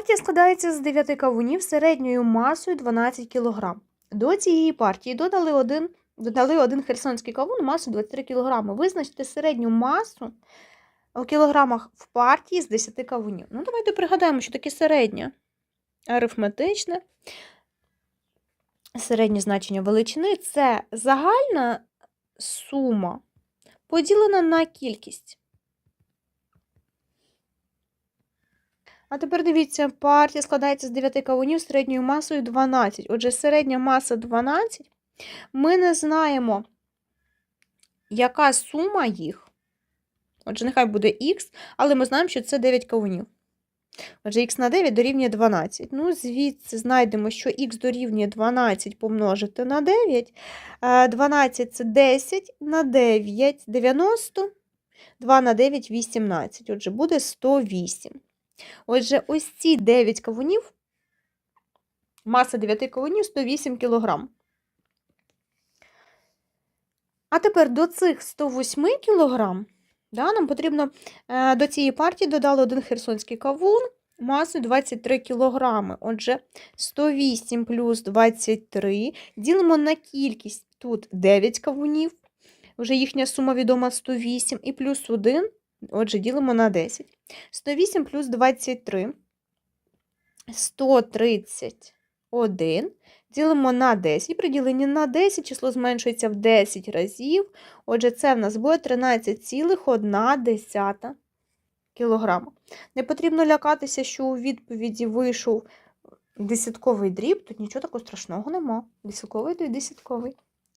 Партія складається з 9 кавунів середньою масою 12 кг. До цієї партії додали один, додали один херсонський кавун масою 23 кг. Визначте середню масу у кілограмах в партії з 10 кавунів. Ну, давайте пригадаємо, що таке середня. Арифметичне. Середнє значення величини це загальна сума поділена на кількість. А тепер дивіться, партія складається з 9 кавунів середньою масою 12. Отже, середня маса 12. Ми не знаємо, яка сума їх. Отже, нехай буде х, але ми знаємо, що це 9 кавунів. Отже, х на 9 дорівнює 12. Ну, звідси знайдемо, що х дорівнює 12 помножити на 9. Е, 12 це 10 на 9, 90. 2 на 9 – 18. Отже, буде 108. Отже, ось ці 9 кавунів, маса 9 кавунів 108 кг. А тепер до цих 108 кг да, нам потрібно е, до цієї партії додали один херсонський кавун масою 23 кг. Отже, 108 плюс 23 ділимо на кількість. Тут 9 кавунів, вже їхня сума відома 108, і плюс 1, отже, ділимо на 10. 108 плюс 23, 131, ділимо на 10. І при діленні на 10 число зменшується в 10 разів. Отже, це в нас буде 13,1 кілограма. Не потрібно лякатися, що у відповіді вийшов десятковий дріб, тут нічого такого страшного нема. Десятковий то й десятковий.